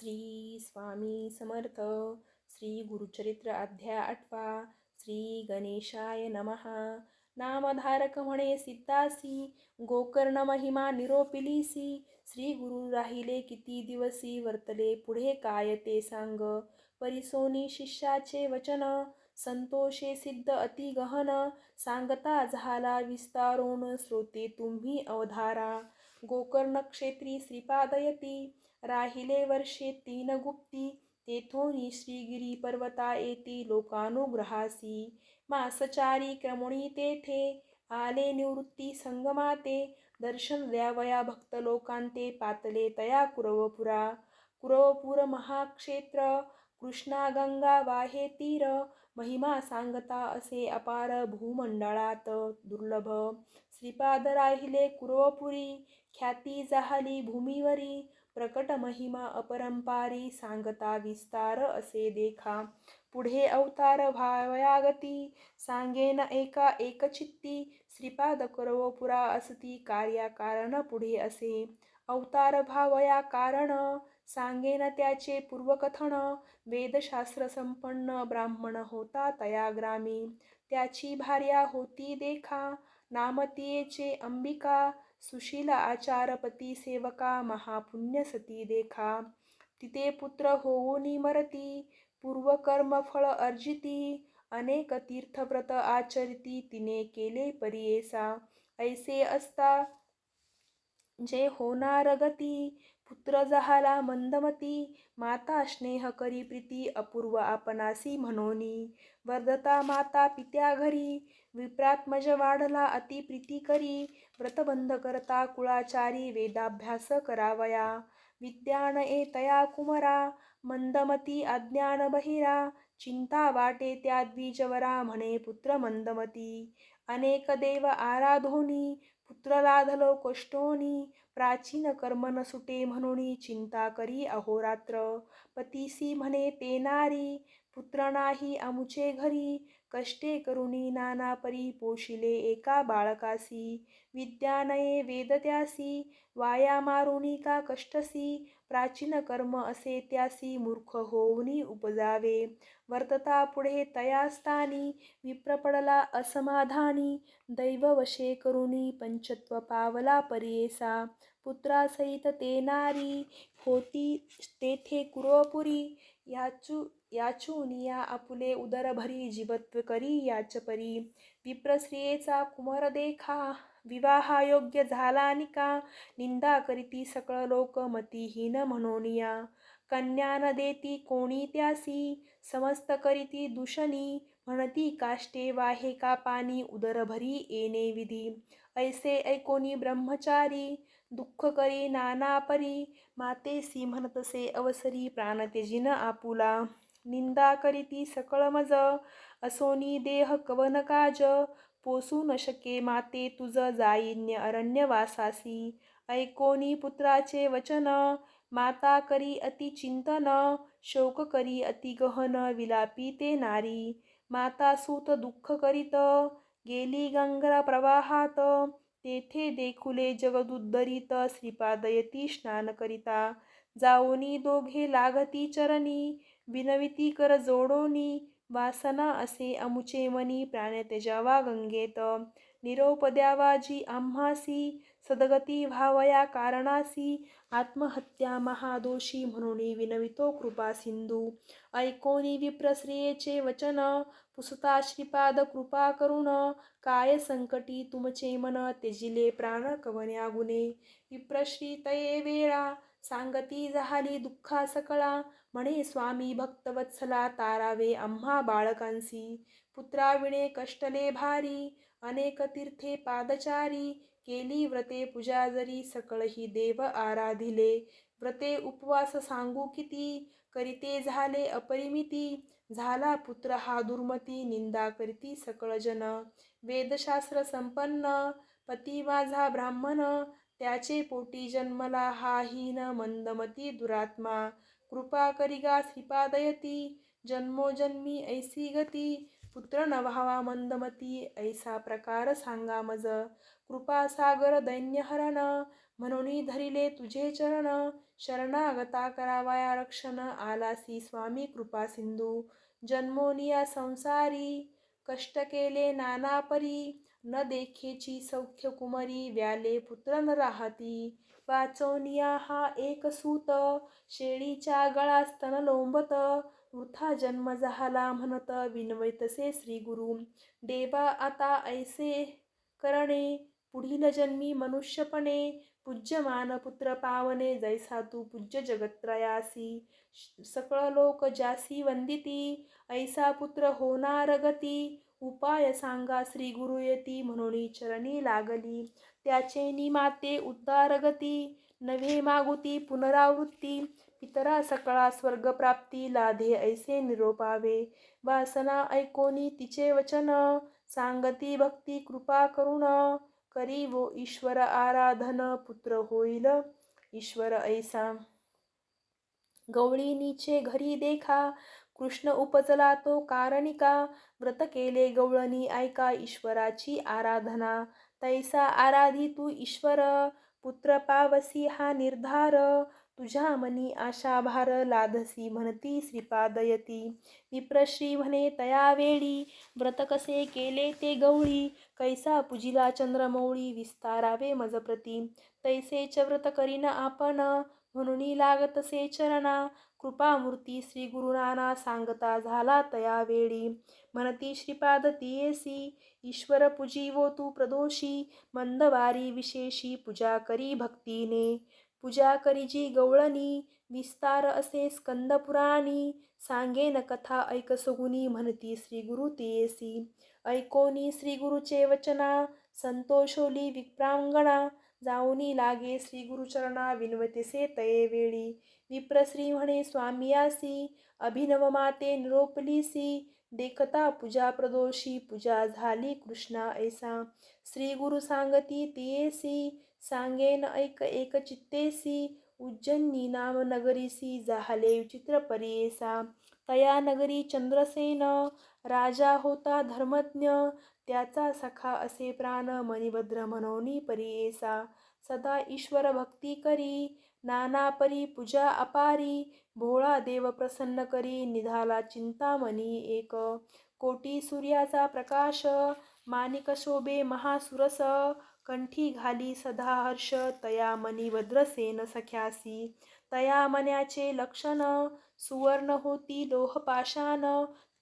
श्री स्वामी समर्थ श्री गुरुचरित्र अध्याय आठवा श्री गणेशाय नमः। नामधारक म्हणे सिद्धासी गोकर्ण महिमा निरोपिलीसी श्री गुरु राहिले किती दिवसी वर्तले पुढे काय ते सांग। परिसोनी शिष्याचे वचन संतोषे सिद्ध अति गहन सांगता झाला विस्तारोण श्रोते तुम्ही अवधारा। गोकर्ण क्षेत्री श्रीपादयती राहिले वर्षे तीन गुप्ती तेथोनी श्रीगिरी पर्वता येती लोकानुग्रहासी. मासचारी क्रमणी तेथे आले निवृत्ती संगमाते दर्शन द्यावया भक्त लोकांते पातले तया कुरवपुरा. कुरवपूर महाक्षेत्र कृष्णा गंगा वाहे तीर महिमा सांगता असे अपार भूमंडळात दुर्लभ. श्रीपाद राहिले कुरवपुरी ख्याती जाहली भूमीवरी प्रकट महिमा अपरंपारी सांगता विस्तार असे देखा. पुढे अवतार भावयागती सांगेन एका एकचित्ती श्रीपाद करव पुरा असती कार्या कारण पुढे असे. अवतार भावया कारण सांगेन त्याचे पूर्वकथन. वेदशास्त्र संपन्न ब्राह्मण होता तया ग्रामी त्याची भार्या होती देखा. नामतीयेचे अंबिका. सुशीला आचारपती सेवका. महापुण्य सती देखा. तिथे पुत्र होऊनी मरती. पूर्वकर्म फळ अर्जिती. अनेक तीर्थव्रत आचरिती. तिने केले परियेसा. ऐसे असता. जे होणार गती. पुत्र जहाला मंदमती माता स्नेह करी प्रीती अपूर्व आपणासी म्हणोनी. वर्धता माता पित्या घरी विप्रात्मज वाढला अति प्रीती करी. व्रतबंध करता कुळाचारी वेदाभ्यास करावया. विद्यान ए तया कुमरा मंदमती अज्ञान बहिरा. चिंता वाटे त्या द्विजवरा म्हणे पुत्र मंदमती. अनेक देव आराधोनी पुत्र लाधलो प्राचीन कर्म न सुटे म्हणून चिंता करी अहोरात्र. पतीसी म्हणे ते नारी पुत्र नाही अमुचे घरी. कष्टे करुणी नाना परी पोशिले एका बाळकासी. विद्यानये वेद त्यासी. वाया मारुणी का कष्टसी. प्राचीन कर्म असे त्यासी मूर्ख होऊनी उपजावे. वर्तता पुढे तयास्तानी. विप्रपडला असमाधानी. दैववशे करुणी पंचत्व पावला परियेसा. पुत्रासहित ते नारी होती तेथे कुरोपुरी. याचू याचुनिया आपुले उदरभरी जीवत्व करी. याचपरी विप्रश्रियेचा कुमार देखा. विवाहायोग्य झाला निका. निंदा करीती सकळ लोक मतीहीन म्हणोनिया कन्या न देती कोणी त्यासी? समस्त करीती दूषणी. म्हणती काष्टे वाहे का पाणी? उदरभरी येणे विधी. ऐसे ऐकोनी ब्रह्मचारी. दुःख करी नाना परी मातेसी म्हणतसे अवसरी प्राण तेजिन आपुला. निंदा करीती सकळ मज असोनी देह कवन काज. पोसू न शके माते तुझ जाईन्य अरण्यवासासी ऐकोनी पुत्राचे वचन माता करी अति चिंतन शोक करी अति गहन विलापी ते नारी. माता सूत दुःख करीत गेली गंगा प्रवाहात. तेथे देखुले जगदुद्धरित श्रीपादयती स्नान करिता. जाओनी दोघे लागती चरणी विनविती कर जोडोनी वासना असे अमुचे मनी प्राणत्यजावा गंगेत. निरोप द्यावाजी आम्हासी सदगती व्हावया कारणासी आत्महत्या महादोषी म्हणून विनवितो कृपा सिंधू. ऐकोनी विप्रश्रियेचे वचन पुसता श्रीपाद कृपा करुण काय संकटी तुमचे मन तेजिले प्राण कवन्या गुणे. विप्रश्री तये वेळा सांगती झाली दुःखा सकळा म्हणे स्वामी भक्तवत्सला तारावे आम्हा बाळकांसी. पुत्राविणे कष्टले भारी अनेक तीर्थे पादचारी केली व्रते पूजा जरी सकळही देव आराधिले. व्रते उपवास सांगू किती? करीते झाले अपरिमिती. झाला पुत्र हा दुर्मती निंदा करीती सकळ जन. वेदशास्त्र संपन्न पती माझा ब्राह्मण. त्याचे पोटी जन्मला हा हीन मंदमती दुरात्मा. कृपा करिगा श्रीपादयती. जन्मोजन्मी ऐसी गती. पुत्र न व्हावा मंदमती ऐसा प्रकार सांगा मज. कृपासागर दैन्यहरण म्हणून धरिले तुझे चरण. शरणागता करावाया रक्षण आलासी स्वामी कृपा सिंधू. जन्मोनिया संसारी कष्ट केले नानापरी न देखेची सौख्य कुमरी व्याले पुत्र न राहती. वाचवनिया हा एक सूत शेळीच्या गळा स्तन लोंबत. वृथा जन्म झाला म्हणत विनवैतसे श्री गुरु. देवा आता ऐसे करणे पुढील जन्मी मनुष्यपणे पूज्यमान पुत्र पावने जैसा तू पूज्य जगत्रयासी सकळ लोक जासी वंदिती ऐसा पुत्र होणार गती. उपाय सांगा श्री गुरुयती म्हणून चरणी लागली. त्याचे निमाते उद्दारगती नव्हे मागुती पुनरावृत्ती. पितरा सकळा स्वर्गप्राप्ती लाधे ऐसे निरोपावे. वासना ऐकोनी तिचे वचन. सांगती भक्ती कृपा करुण. करी वो ईश्वर आराधन पुत्र होईल ईश्वर ऐसा. गवळीनीचे घरी देखा. कृष्ण उपचला तो कारणिका. व्रत केले गवळणी ऐका ईश्वराची आराधना. तैसा आराधी तू ईश्वर. पुत्र पावसी हा निर्धार. तुझ्या मनी आशा भार लाधसी म्हणती श्रीपादयती विप्रश्री म्हणे तया वेळी व्रत कसे केले ते गवळी? कैसा पुजिला चंद्रमौळी? विस्तारावे मजप्रती. तैसेच व्रत करीन आपण म्हणून लागतसे चरणा. कृपामूर्ती श्री गुरुनाना सांगता झाला तया वेळी. म्हणती श्रीपाद तियेसी. ईश्वर पूजिवो तू प्रदोषी. मंदवारी विशेषी पूजा करी भक्तीने. पूजा करीजी गवळणी विस्तार असे स्कंदपुराणी सांगेन कथा ऐक सुगुनी म्हणती श्री गुरु तियेसी ऐकोनी श्री गुरुचे वचना संतोषोली विप्रांगणा जाऊनी लागे श्री गुरुचरणा विनवतेसे तये वेळी. विप्रश्री म्हणे स्वामियासी अभिनव माते निरोपलीसी देखता पूजा प्रदोषी पूजा झाली कृष्णा ऐसा. श्री गुरु सांगती तियेसी सांगेन ऐक एक चित्तेसी उज्जन्नी नाम नगरीसी झाले विचित्र तया नगरी चंद्रसेन राजा होता धर्मज्ञ त्याचा सखा असे प्राण मणिभद्र मनोनी परियेसा सदा ईश्वर भक्ती करी नाना परी पूजा अपारी भोळा देव प्रसन्न करी निधाला चिंतामणी एक. कोटी सूर्याचा प्रकाश मानिक शोभे महासुरस कंठी घाली सदा हर्ष तया मनी वज्रसेन सख्यासी. तया मन्याचे लक्षण सुवर्ण होती लोहपाशान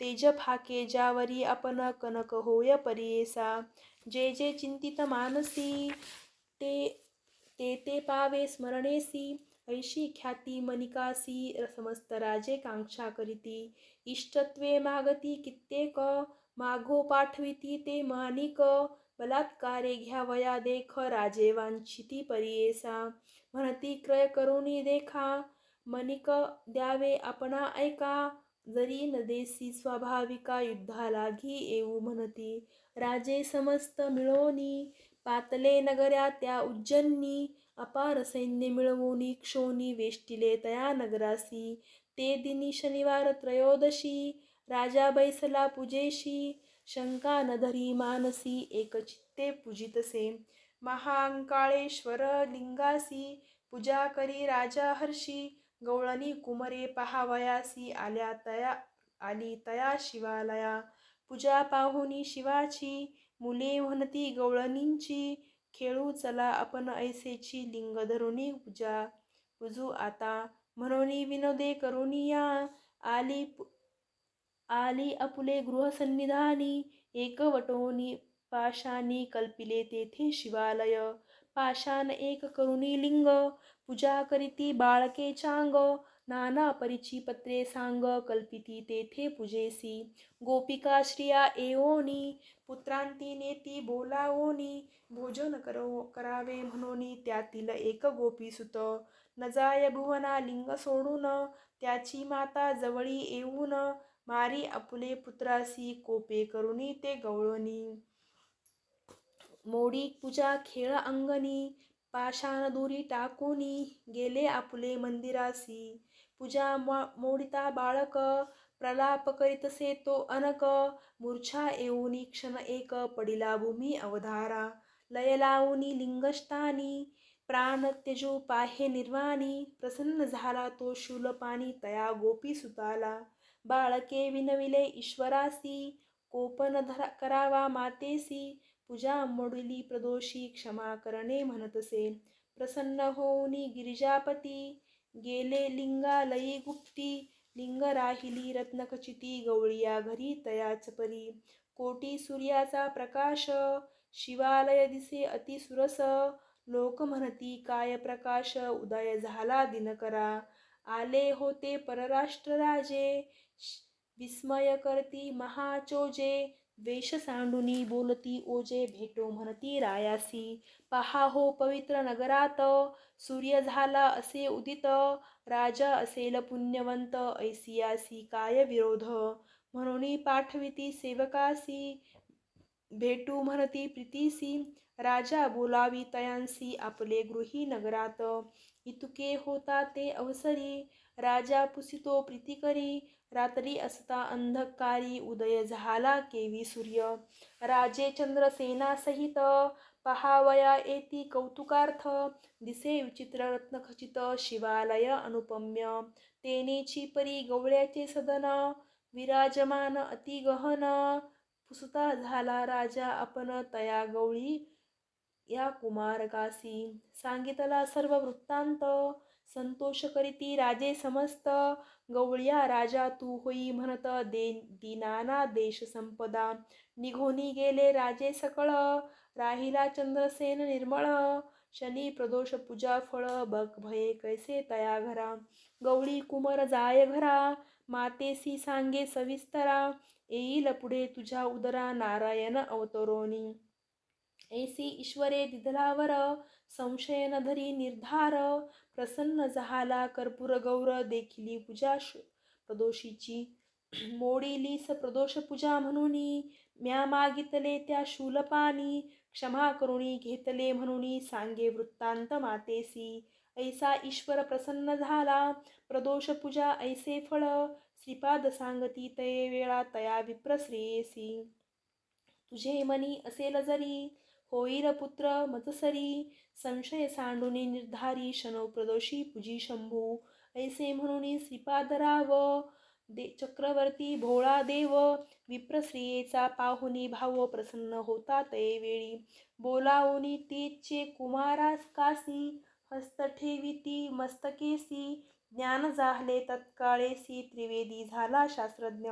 तेज फाके जावरी आपण कनक होय परियेसा जे जे चिंतित मानसी ते ते ते पावे स्मरणेसी. ऐशी ख्याती मनिकासी समस्त राजे कांक्षा करीती. इष्टत्वे मागती कित्येक मागो पाठविती ते मानिक. बलात्कारे घ्यावया देख राजे वांछिती परियेसा. म्हणती क्रय करुणी देखा. मनिक द्यावे आपणा ऐका. जरी नदेसी स्वाभाविका युद्धा घी येऊ म्हणती. राजे समस्त मिळोनी पातले नगऱ्या त्या उज्जन्नी. अपार सैन्य मिळवूनी. क्षोनी वेष्टिले तया नगरासी. ते दिनी शनिवार त्रयोदशी. राजा बैसला पूजेशी. शंका न धरी मानसी एकचित्ते पूजितसे। महांकाळेश्वर लिंगासी पूजा करी राजा हर्षी गवळणी कुमरे पहावयासी आल्या तया आली तया शिवालया। पूजा पाहुनी शिवाची मुले म्हणती गवळणींची खेळू चला आपण ऐसेची लिंग धरुणी पूजा। पूजू आता म्हणून विनोदे करुनिया आली आली आपुले गृहसन्निधानी एकवटोनी पाशानी कल्पिले तेथे शिवालय. पाशान एक करुणी लिंग पूजा करीती बाळके चांग नाना परिची पत्रे सांग कल्पिती तेथे पूजेसी. गोपिका श्रिया एओनी पुत्रांती नेती बोलावोनी भोजन करो करावे म्हणून त्यातील एक गोपीसुत सुत. नजाय भुवना लिंग सोडून त्याची माता जवळी येऊन मारी आपुले पुत्रासी कोपे करुणी ते गवळणी. मोडी पूजा खेळ अंगणी पाषाण दुरी टाकूनी गेले आपुले मंदिरासी. पूजा मोडिता बाळक प्रलाप करीतसे तो अनक मूर्छा येऊनी क्षण एक पडिला भूमी अवधारा. लय लावूनी लिंगष्टानी प्राण त्यजो पाहे निर्वाणी. प्रसन्न झाला तो शूलपाणी तया गोपी सुताला. बाळके विनविले ईश्वरासी कोपन धरा करावा मातेसी पूजा मोडली प्रदोषी क्षमा करणे म्हणतसे. प्रसन्न होऊनी गिरिजापती गेले लिंगालयी गुप्ती लिंग राहिली रत्नखचिती गवळिया घरी तयाच परी. कोटी सूर्याचा प्रकाश शिवालय दिसे अति सुरस लोक म्हणती काय प्रकाश उदय झाला दिनकरा. आले होते परराष्ट्र राजे विस्मय करती महाचोजे वेश सांडुनी बोलती ओजे भेटो म्हणती रायासी. पहा हो पवित्र नगरात सूर्य झाला असे उदित राजा असेल पुण्यवंत ऐसियासी काय विरोध? म्हणून पाठविती सेवकासी भेटू म्हणती प्रीतीसी. राजा बोलावी तयांसी आपले गृही नगरात. इतुके होता ते अवसरी राजा पुसितो प्रीती करी. रात्री असता अंधकारी उदय झाला केवी सूर्य. राजे चंद्रसेना सहित पहावया येती कौतुकार्थ. दिसे विचित्र रत्नखचित शिवालय अनुपम्य. तेनेची परी गवळ्याचे सदन. विराजमान अति गहन. पुसता झाला राजा आपण तया गवळी. या कुमारकासी. सांगितला सर्व वृत्तांत. संतोष करीती राजे समस्त. गवळ्या राजा तू होई म्हणत दे दिनाना देश संपदा. निघोनी गेले राजे सकळ राहिला चंद्रसेन निर्मळ. शनी प्रदोष पूजा फळ बक भये कैसे तया घरा. गवळी कुमर जाय घरा मातेसी सांगे सविस्तरा. येईल पुढे तुझ्या उदरा नारायण अवतरोनी. ऐसी ईश्वरे दिधलावर संशयनधरी धरी निर्धार प्रसन्न झाला कर्पूर गौर देखिली पूजा प्रदोषीची. मोडीलीस प्रदोष पूजा म्हणून म्या मागितले त्या शूलपानी क्षमा करुणी घेतले म्हणून सांगे वृत्तांत मातेसी. ऐसा ईश्वर प्रसन्न झाला प्रदोष पूजा ऐसे फळ श्रीपाद सांगती तये वेळा तया विप्रश्रेयसी. तुझे मनी असेल जरी होईर पुत्र मतसरी संशय सांडुनी निर्धारी शनो प्रदोषी पूजी शंभू ऐसे म्हणून श्रीपादराव दे चक्रवर्ती भोळा देव विप्रश्रियेचा पाहुनी भाव प्रसन्न होता ते वेळी. बोलावनी तेचे कुमारास कासी हस्त ठेविती मस्तकेसी ज्ञान जाहले तत्काळेसी त्रिवेदी झाला शास्त्रज्ञ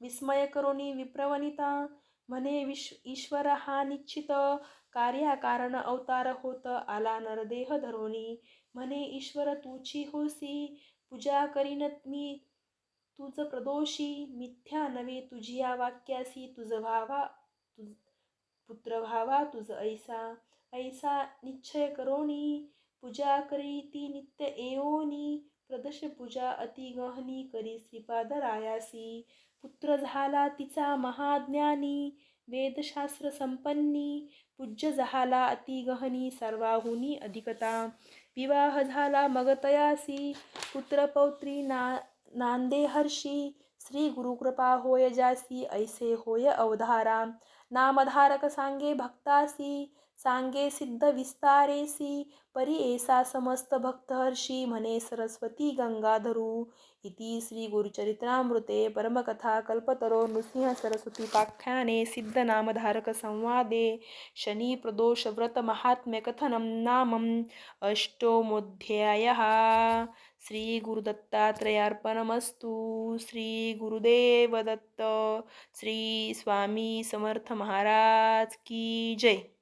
विस्मय करुणी विप्रवनिता म्हणे विश्व ईश्वर हा निश्चित कार्याकारण अवतार होत आला नरदेह धरोनी. म्हणे ईश्वर तुची होसी पूजा करीन मी तुझ प्रदोषी. मिथ्या नवे तुझी या वाक्यासी तुझ भावा तुझ पुत्र भावा तुझ ऐसा ऐसा निश्चय करोनी. पूजा करी ती नित्य एओनी प्रदश पूजा अति गहनी करी श्रीपाद रायासी पुत्र झाला तिचा महाज्ञानी वेदशास्त्र संपन्नी पूज्य झाला अति गहनी सर्वाहुनी अधिकता. विवाह झाला मगतयासी पुत्रपौत्री ना नांदे हर्षी श्री गुरुकृपा होय जासी ऐसे होय अवधारा. नामधारक सांगे भक्तासी सांगे सिद्ध विस्तारेसी परी एसा समस्त भक्तहर्षी म्हणे सरस्वती गंगाधरू. इति श्री गुरुचरित्रामृते परमकथा कल्पतरो नृसिंह सरस्वती पाख्याने सिद्धनामधारक संवादे. शनी प्रदोष व्रत महात्म्य कथनं नामम् अष्टमोऽध्यायः. श्री गुरुदत्तात्रयार्पणमस्तु. श्री गुरुदेव दत्त श्री स्वामी समर्थ महाराज की जय.